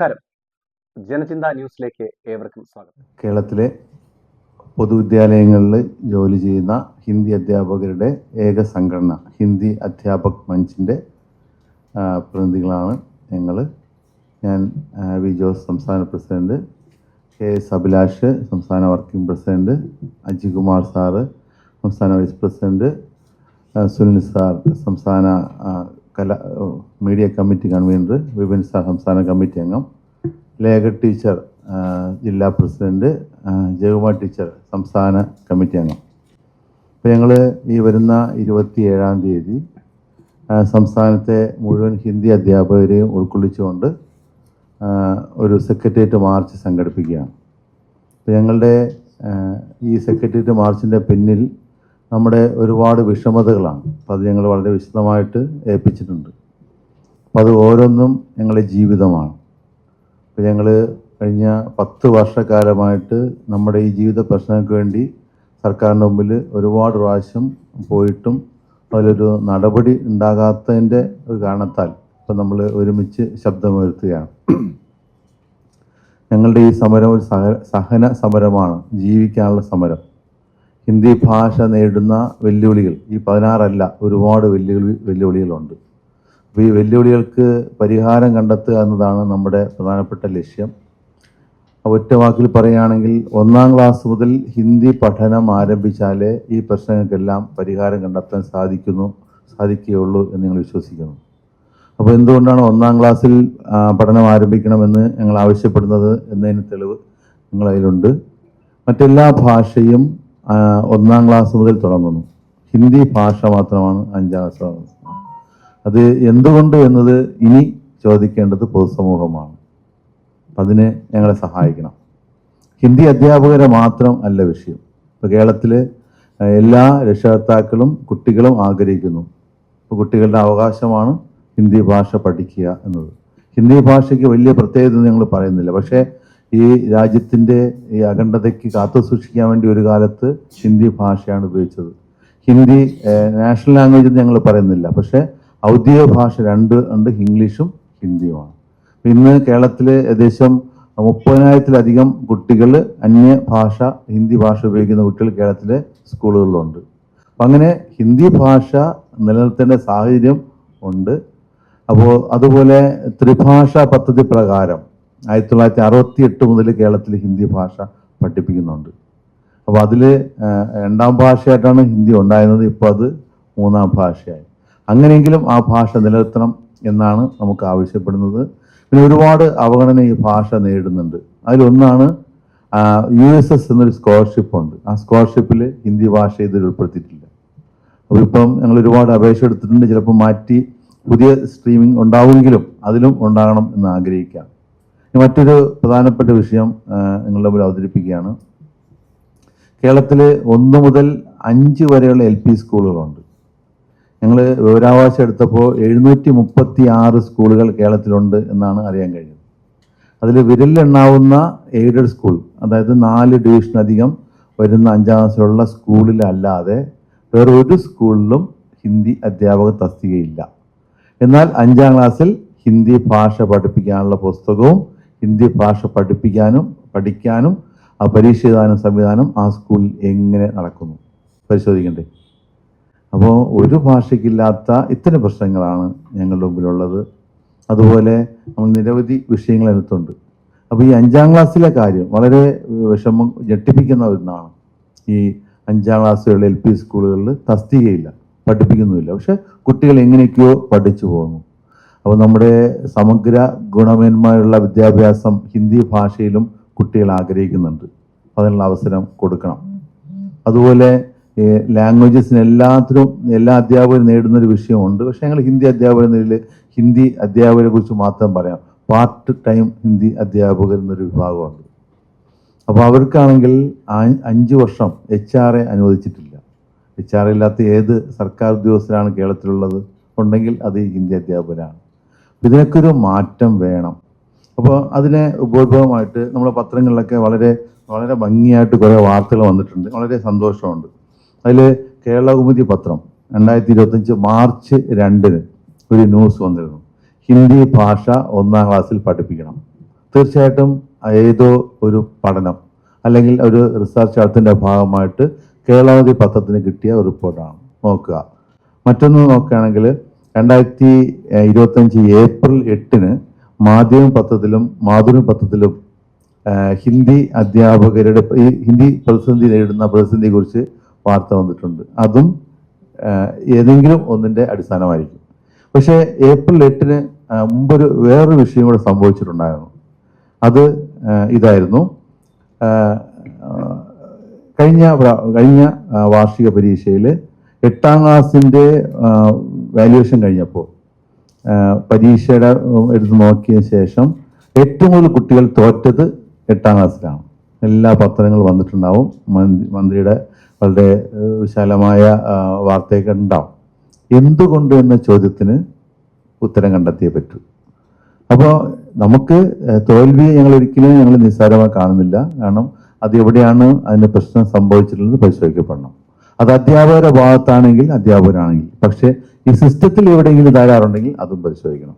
നമസ്കാരം. ജനചിന്ത ന്യൂസിലേക്ക് ഏവർക്കും സ്വാഗതം. കേരളത്തിലെ പൊതുവിദ്യാലയങ്ങളിൽ ജോലി ചെയ്യുന്ന ഹിന്ദി അധ്യാപകരുടെ ഏക സംഘടന ഹിന്ദി അധ്യാപക് മഞ്ചിന്റെ പ്രതിനിധികളാണ് ഞങ്ങൾ ഞാൻ വി. ജോസ് സംസ്ഥാന പ്രസിഡന്റ് കെ. എസ്. അഭിലാഷ് സംസ്ഥാന വർക്കിംഗ് പ്രസിഡന്റ് അജികുമാർ സാറ് സംസ്ഥാന വൈസ് പ്രസിഡന്റ് സുനിൽ സാർ സംസ്ഥാന കല media committee convener Vipin sir സംസ്ഥാന കമ്മിറ്റി അംഗം ലേഖ ടീച്ചർ ജില്ലാ പ്രസിഡന്റ് ആ, ജയകുമാർ ടീച്ചർ സംസ്ഥാന കമ്മിറ്റി അംഗം. അപ്പോൾ ഞങ്ങൾ ഈ വരുന്ന ഇരുപത്തി ഏഴാം തീയതി സംസ്ഥാനത്തെ മുഴുവൻ ഹിന്ദി അധ്യാപകരെയും ഉൾക്കൊള്ളിച്ചുകൊണ്ട് ഒരു സെക്രട്ടേറിയറ്റ് മാർച്ച് സംഘടിപ്പിക്കുകയാണ്. അപ്പോൾ ഞങ്ങളുടെ ഈ സെക്രട്ടേറിയറ്റ് മാർച്ചിന്റെ പിന്നിൽ നമ്മുടെ ഒരുപാട് വിഷമതകളാണ്. അപ്പോൾ അത് ഞങ്ങൾ വളരെ വിശദമായിട്ട് ഏൽപ്പിച്ചിട്ടുണ്ട്. അപ്പോൾ അത് ഓരോന്നും ഞങ്ങളുടെ ജീവിതമാണ്. അപ്പോൾ ഞങ്ങൾ കഴിഞ്ഞ പത്ത് വർഷക്കാലമായിട്ട് നമ്മുടെ ഈ ജീവിത പ്രശ്നങ്ങൾക്ക് വേണ്ടി സർക്കാരിന്റെ മുമ്പിൽ ഒരുപാട് പ്രാവശ്യം പോയിട്ടും അതിലൊരു നടപടി ഉണ്ടാകാത്തതിന്റെ ഒരു കാരണത്താൽ ഇപ്പം നമ്മൾ ഒരുമിച്ച് ശബ്ദമുയർത്തുകയാണ്. ഞങ്ങളുടെ ഈ സമരം ഒരു സഹ സഹന സമരമാണ് ജീവിക്കാനുള്ള സമരം. ഹിന്ദി ഭാഷ നേരിടുന്ന വെല്ലുവിളികൾ ഈ പതിനാറല്ല ഒരുപാട് വെല്ലുവിളി വെല്ലുവിളികളുണ്ട്. അപ്പോൾ ഈ വെല്ലുവിളികൾക്ക് പരിഹാരം കണ്ടെത്തുക എന്നതാണ് നമ്മുടെ പ്രധാനപ്പെട്ട ലക്ഷ്യം. ഒറ്റ വാക്കിൽ പറയുകയാണെങ്കിൽ ഒന്നാം ക്ലാസ് മുതൽ ഹിന്ദി പഠനം ആരംഭിച്ചാലേ ഈ പ്രശ്നങ്ങൾക്കെല്ലാം പരിഹാരം കണ്ടെത്താൻ സാധിക്കുന്നു സാധിക്കുകയുള്ളൂ എന്ന് ഞങ്ങൾ വിശ്വസിക്കുന്നു. അപ്പോൾ എന്തുകൊണ്ടാണ് ഒന്നാം ക്ലാസ്സിൽ പഠനം ആരംഭിക്കണമെന്ന് ഞങ്ങൾ ആവശ്യപ്പെടുന്നത് എന്നതിന് തെളിവ് നിങ്ങളതിലുണ്ട് മറ്റെല്ലാ ഭാഷയും ഒന്നാം ക്ലാസ് മുതൽ തുടങ്ങുന്നു. ഹിന്ദി ഭാഷ മാത്രമാണ് അഞ്ചാം ക്ലാസ് തുടങ്ങുന്നത്. അത് എന്തുകൊണ്ട് എന്നത് ഇനി ചോദിക്കേണ്ടത് പൊതുസമൂഹമാണ്. അതിനെ ഞങ്ങളെ സഹായിക്കണം. ഹിന്ദി അധ്യാപകരെ മാത്രം അല്ല വിഷയം. ഇപ്പോൾ കേരളത്തിലെ എല്ലാ രക്ഷകർത്താക്കളും കുട്ടികളും ആഗ്രഹിക്കുന്നു. ഇപ്പോൾ കുട്ടികളുടെ അവകാശമാണ് ഹിന്ദി ഭാഷ പഠിക്കുക എന്നത്. ഹിന്ദി ഭാഷയ്ക്ക് വലിയ പ്രത്യേകത ഞങ്ങൾ പറയുന്നില്ല. പക്ഷേ ഈ രാജ്യത്തിന്റെ ഈ അഖണ്ഡതയ്ക്ക് കാത്തു സൂക്ഷിക്കാൻ വേണ്ടി ഒരു കാലത്ത് ഹിന്ദി ഭാഷയാണ് ഉപയോഗിച്ചത്. ഹിന്ദി നാഷണൽ ലാംഗ്വേജ് ഞങ്ങൾ പറയുന്നില്ല. പക്ഷേ ഔദ്യോഗിക ഭാഷ രണ്ട് ഉണ്ട് ഇംഗ്ലീഷും ഹിന്ദിയുമാണ്. ഇന്ന് കേരളത്തിൽ ഏകദേശം മുപ്പതിനായിരത്തിലധികം കുട്ടികൾ അന്യ ഭാഷ ഹിന്ദി ഭാഷ ഉപയോഗിക്കുന്ന കുട്ടികൾ കേരളത്തിലെ സ്കൂളുകളിലുണ്ട്. അപ്പം അങ്ങനെ ഹിന്ദി ഭാഷ നിലനിർത്തേണ്ട സാഹചര്യം ഉണ്ട്. അപ്പോൾ അതുപോലെ ത്രിഭാഷ പദ്ധതി പ്രകാരം ആയിരത്തി തൊള്ളായിരത്തി അറുപത്തി എട്ട് മുതൽ കേരളത്തിൽ ഹിന്ദി ഭാഷ പഠിപ്പിക്കുന്നുണ്ട്. അപ്പോൾ അതിൽ രണ്ടാം ഭാഷയായിട്ടാണ് ഹിന്ദി ഉണ്ടായിരുന്നത്. ഇപ്പോൾ അത് മൂന്നാം ഭാഷയായി. അങ്ങനെയെങ്കിലും ആ ഭാഷ നിലനിർത്തണം എന്നാണ് നമുക്ക് ആവശ്യപ്പെടുന്നത്. പിന്നെ ഒരുപാട് അവഗണന ഈ ഭാഷ നേടുന്നുണ്ട് അതിലൊന്നാണ് യു എസ് എസ് എന്നൊരു സ്കോളർഷിപ്പ് ഉണ്ട്. ആ സ്കോളർഷിപ്പിൽ ഹിന്ദി ഭാഷ ഇതിൽ ഉൾപ്പെടുത്തിയിട്ടില്ല. അപ്പോൾ ഇപ്പം ഞങ്ങൾ ഒരുപാട് അപേക്ഷ എടുത്തിട്ടുണ്ട്. ചിലപ്പോൾ മാറ്റി പുതിയ സ്ട്രീമിംഗ് ഉണ്ടാവുമെങ്കിലും അതിലും ഉണ്ടാകണം എന്ന് ആഗ്രഹിക്കാം. മറ്റൊരു പ്രധാനപ്പെട്ട വിഷയം നിങ്ങളുടെ മുമ്പിൽ അവതരിപ്പിക്കുകയാണ്. കേരളത്തിൽ ഒന്ന് മുതൽ അഞ്ച് വരെയുള്ള എൽ പി സ്കൂളുകളുണ്ട്. ഞങ്ങൾ വിവരാവകാശം എടുത്തപ്പോൾ എഴുന്നൂറ്റി മുപ്പത്തി ആറ് സ്കൂളുകൾ കേരളത്തിലുണ്ട് എന്നാണ് അറിയാൻ കഴിഞ്ഞത്. അതിൽ വിരലിലെണ്ണാവുന്ന എയ്ഡഡ് സ്കൂൾ അതായത് നാല് ഡിവിഷനധികം വരുന്ന അഞ്ചാം ക്ലാസ്സിലുള്ള സ്കൂളിലല്ലാതെ വേറെ ഒരു സ്കൂളിലും ഹിന്ദി അധ്യാപക തസ്തികയില്ല. എന്നാൽ അഞ്ചാം ക്ലാസ്സിൽ ഹിന്ദി ഭാഷ പഠിപ്പിക്കാനുള്ള പുസ്തകവും ഹിന്ദി ഭാഷ പഠിപ്പിക്കാനും പഠിക്കാനും ആ പരീക്ഷ എഴുതാനും സംവിധാനം ആ സ്കൂളിൽ എങ്ങനെ നടക്കുന്നു? പരിശോധിക്കണ്ടേ? അപ്പോൾ ഒരു ഭാഷയ്ക്കില്ലാത്ത ഇത്തരം പ്രശ്നങ്ങളാണ് ഞങ്ങളുടെ മുമ്പിലുള്ളത്. അതുപോലെ നമ്മൾ നിരവധി വിഷയങ്ങൾ അതിനകത്തുണ്ട് അപ്പോൾ ഈ അഞ്ചാം ക്ലാസ്സിലെ കാര്യം വളരെ വിഷമം ഞെട്ടിപ്പിക്കുന്ന ഒന്നാണ്. ഈ അഞ്ചാം ക്ലാസ്സുകളിൽ എൽ പി സ്കൂളുകളിൽ തസ്തികയില്ല പഠിപ്പിക്കുന്നുമില്ല. പക്ഷെ കുട്ടികൾ എങ്ങനെയൊക്കെയോ പഠിച്ചു പോകുന്നു അപ്പോൾ നമ്മുടെ സമഗ്ര ഗുണമേന്മയുള്ള വിദ്യാഭ്യാസം ഹിന്ദി ഭാഷയിലും കുട്ടികൾ ആഗ്രഹിക്കുന്നുണ്ട്. അതിനുള്ള അവസരം കൊടുക്കണം. അതുപോലെ ലാംഗ്വേജസിന് എല്ലാത്തിനും എല്ലാ അധ്യാപകരും നേടുന്ന ഒരു വിഷയമുണ്ട്. പക്ഷേ ഞങ്ങൾ ഹിന്ദി അധ്യാപകർ എന്നതിൽ ഹിന്ദി അധ്യാപകരെ കുറിച്ച് മാത്രം പറയാം. പാർട്ട് ടൈം ഹിന്ദി അധ്യാപകർ എന്നൊരു വിഭാഗമുണ്ട്. അപ്പോൾ അവർക്കാണെങ്കിൽ അഞ്ച് വർഷം എച്ച് ആർ എ അനുവദിച്ചിട്ടില്ല. എച്ച് ആർ ഇല്ലാത്ത ഏത് സർക്കാർ ഉദ്യോഗസ്ഥരാണ് കേരളത്തിലുള്ളത്? ഉണ്ടെങ്കിൽ അത് ഹിന്ദി അധ്യാപകരാണ്. ഇതിനൊക്കെ ഒരു മാറ്റം വേണം. അപ്പോൾ അതിനെ ഉപയോഗമായിട്ട് നമ്മുടെ പത്രങ്ങളിലൊക്കെ വളരെ വളരെ ഭംഗിയായിട്ട് കുറേ വാർത്തകൾ വന്നിട്ടുണ്ട്. വളരെ സന്തോഷമുണ്ട്. അതിൽ കേരളകുമുദി പത്രം രണ്ടായിരത്തി ഇരുപത്തഞ്ച് മാർച്ച് രണ്ടിന് ഒരു ന്യൂസ് വന്നിരുന്നു. ഹിന്ദി ഭാഷ ഒന്നാം ക്ലാസ്സിൽ പഠിപ്പിക്കണം. തീർച്ചയായിട്ടും ഏതോ ഒരു പഠനം അല്ലെങ്കിൽ ഒരു റിസർച്ച് അടുത്തിന്റെ ഭാഗമായിട്ട് കേരളകുമുദി പത്രത്തിന് കിട്ടിയ ഒരു റിപ്പോർട്ടാണ്. നോക്കുക. മറ്റൊന്ന് നോക്കുകയാണെങ്കിൽ രണ്ടായിരത്തി ഇരുപത്തഞ്ച് ഏപ്രിൽ എട്ടിന് മാധ്യമ പത്രത്തിലും മാതൃഭൂമി പത്രത്തിലും ഹിന്ദി അധ്യാപകരുടെ ഈ ഹിന്ദി പ്രതിസന്ധി നേരിടുന്ന പ്രതിസന്ധിയെ കുറിച്ച് വാർത്ത വന്നിട്ടുണ്ട്. അതും ഏതെങ്കിലും ഒന്നിന്റെ അടിസ്ഥാനമായിരിക്കും. പക്ഷേ ഏപ്രിൽ എട്ടിന് മുമ്പൊരു വേറൊരു വിഷയം കൂടെ സംഭവിച്ചിട്ടുണ്ടായിരുന്നു. അത് ഇതായിരുന്നു. കഴിഞ്ഞ കഴിഞ്ഞ വാർഷിക പരീക്ഷയിൽ എട്ടാം ക്ലാസ്സിന്റെ വാല്യുവേഷൻ കഴിഞ്ഞപ്പോൾ പരീക്ഷയുടെ എടുത്ത് നോക്കിയ ശേഷം ഏറ്റവും കൂടുതൽ കുട്ടികൾ തോറ്റത് എട്ടാം ക്ലാസ്സിലാണ്. എല്ലാ പത്രങ്ങളും വന്നിട്ടുണ്ടാവും. മന്ത്രി മന്ത്രിയുടെ വളരെ വിശാലമായ വാർത്തയൊക്കെ ഉണ്ടാവും. എന്തുകൊണ്ട് എന്ന ചോദ്യത്തിന് ഉത്തരം കണ്ടെത്തിയേ പറ്റൂ. അപ്പോൾ നമുക്ക് തോൽവിയെ ഞങ്ങൾ ഒരിക്കലും ഞങ്ങൾ നിസ്സാരമായി കാണുന്നില്ല. കാരണം അത് എവിടെയാണ് അതിന് പ്രശ്നം സംഭവിച്ചിട്ടുള്ളത് പരിശോധിക്കപ്പെടണം. അത് അധ്യാപകരുടെ ഭാഗത്താണെങ്കിൽ അധ്യാപകരാണെങ്കിൽ പക്ഷേ ഈ സിസ്റ്റത്തിൽ എവിടെയെങ്കിലും ധാരാറുണ്ടെങ്കിൽ അതും പരിശോധിക്കണം.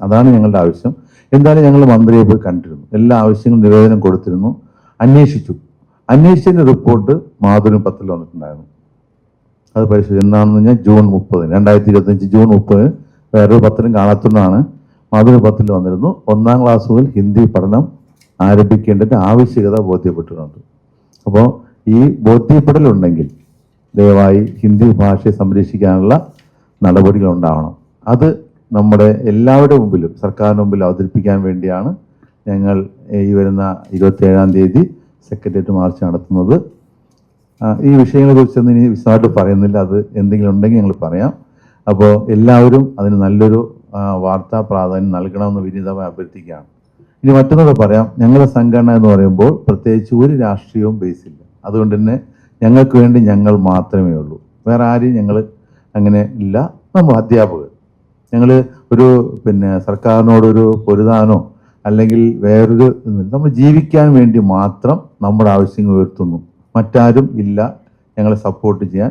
അതാണ് ഞങ്ങളുടെ ആവശ്യം. എന്തായാലും ഞങ്ങൾ മന്ത്രിയെ പോയി കണ്ടിരുന്നു. എല്ലാ ആവശ്യങ്ങളും നിവേദനം കൊടുത്തിരുന്നു. അന്വേഷിച്ചു. അന്വേഷിച്ചതിന്റെ റിപ്പോർട്ട് മാധുരം പത്തിൽ വന്നിട്ടുണ്ടായിരുന്നു. അത് പരിശോധിച്ചു എന്നാണെന്ന് പറഞ്ഞാൽ ജൂൺ മുപ്പതിന് രണ്ടായിരത്തി ഇരുപത്തഞ്ച് ജൂൺ മുപ്പതിന് വേറൊരു പത്രം കാണാത്തതാണ് മാധുരം പത്തിൽ വന്നിരുന്നു. ഒന്നാം ക്ലാസ് മുതൽ ഹിന്ദി പഠനം ആരംഭിക്കേണ്ടതിന്റെ ആവശ്യകത ബോധ്യപ്പെട്ടിട്ടുണ്ട്. അപ്പോൾ ഈ ബോധ്യപ്പെടലുണ്ടെങ്കിൽ ദയവായി ഹിന്ദി ഭാഷയെ സംരക്ഷിക്കാനുള്ള നടപടികൾ ഉണ്ടാവണം അത് നമ്മുടെ എല്ലാവരുടെ മുമ്പിലും സർക്കാരിന് മുമ്പിൽ അവതരിപ്പിക്കാൻ വേണ്ടിയാണ് ഞങ്ങൾ ഈ വരുന്ന ഇരുപത്തേഴാം തീയതി സെക്രട്ടേറിയറ്റ് മാർച്ച് നടത്തുന്നത്. ഈ വിഷയങ്ങളെ കുറിച്ചൊന്നും ഇനി വിശദമായിട്ട് പറയുന്നില്ല. അത് എന്തെങ്കിലും ഉണ്ടെങ്കിൽ ഞങ്ങൾ പറയാം. അപ്പോൾ എല്ലാവരും അതിന് നല്ലൊരു വാർത്താ പ്രാധാന്യം നൽകണമെന്ന് വിനീതമായി അഭ്യർത്ഥിക്കുകയാണ്. ഇനി മറ്റൊന്നുകൂടെ പറയാം. ഞങ്ങളുടെ സംഘടന എന്ന് പറയുമ്പോൾ പ്രത്യേകിച്ച് ഒരു രാഷ്ട്രീയവും ബേസില്ല അതുകൊണ്ട് തന്നെ ഞങ്ങൾക്ക് വേണ്ടി ഞങ്ങൾ മാത്രമേ ഉള്ളൂ. വേറെ ആരെയും ഞങ്ങൾ അങ്ങനെ ഇല്ല. നമ്മൾ അധ്യാപകർ. ഞങ്ങൾ ഒരു പിന്നെ സർക്കാരിനോടൊരു പൊരുതാനോ അല്ലെങ്കിൽ വേറൊരു. നമ്മൾ ജീവിക്കാൻ വേണ്ടി മാത്രം നമ്മുടെ ആവശ്യങ്ങൾ ഉയർത്തുന്നു. മറ്റാരും ഇല്ല ഞങ്ങളെ സപ്പോർട്ട് ചെയ്യാൻ.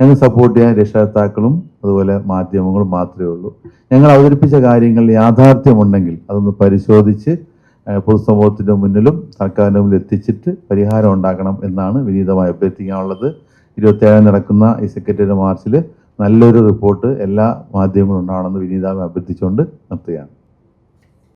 ഞങ്ങൾ സപ്പോർട്ട് ചെയ്യാൻ രക്ഷകർത്താക്കളും അതുപോലെ മാധ്യമങ്ങളും മാത്രമേ ഉള്ളൂ. ഞങ്ങൾ അവതരിപ്പിച്ച കാര്യങ്ങൾ യാഥാർത്ഥ്യമുണ്ടെങ്കിൽ അതൊന്ന് പരിശോധിച്ച് പൊതുസമൂഹത്തിന്റെ മുന്നിലും സർക്കാരിന്റെ മുന്നിൽ എത്തിച്ചിട്ട് പരിഹാരം ഉണ്ടാക്കണം എന്നാണ് വിനീതമായി അഭ്യർത്ഥിക്കാനുള്ളത്. ഇരുപത്തേഴാം നടക്കുന്ന ഈ സെക്രട്ടറി മാർച്ചിൽ നല്ലൊരു റിപ്പോർട്ട് എല്ലാ മാധ്യമങ്ങളും ഉണ്ടാവണമെന്ന് വിനീതമായി അഭ്യർത്ഥിച്ചുകൊണ്ട് നിർത്തുകയാണ്.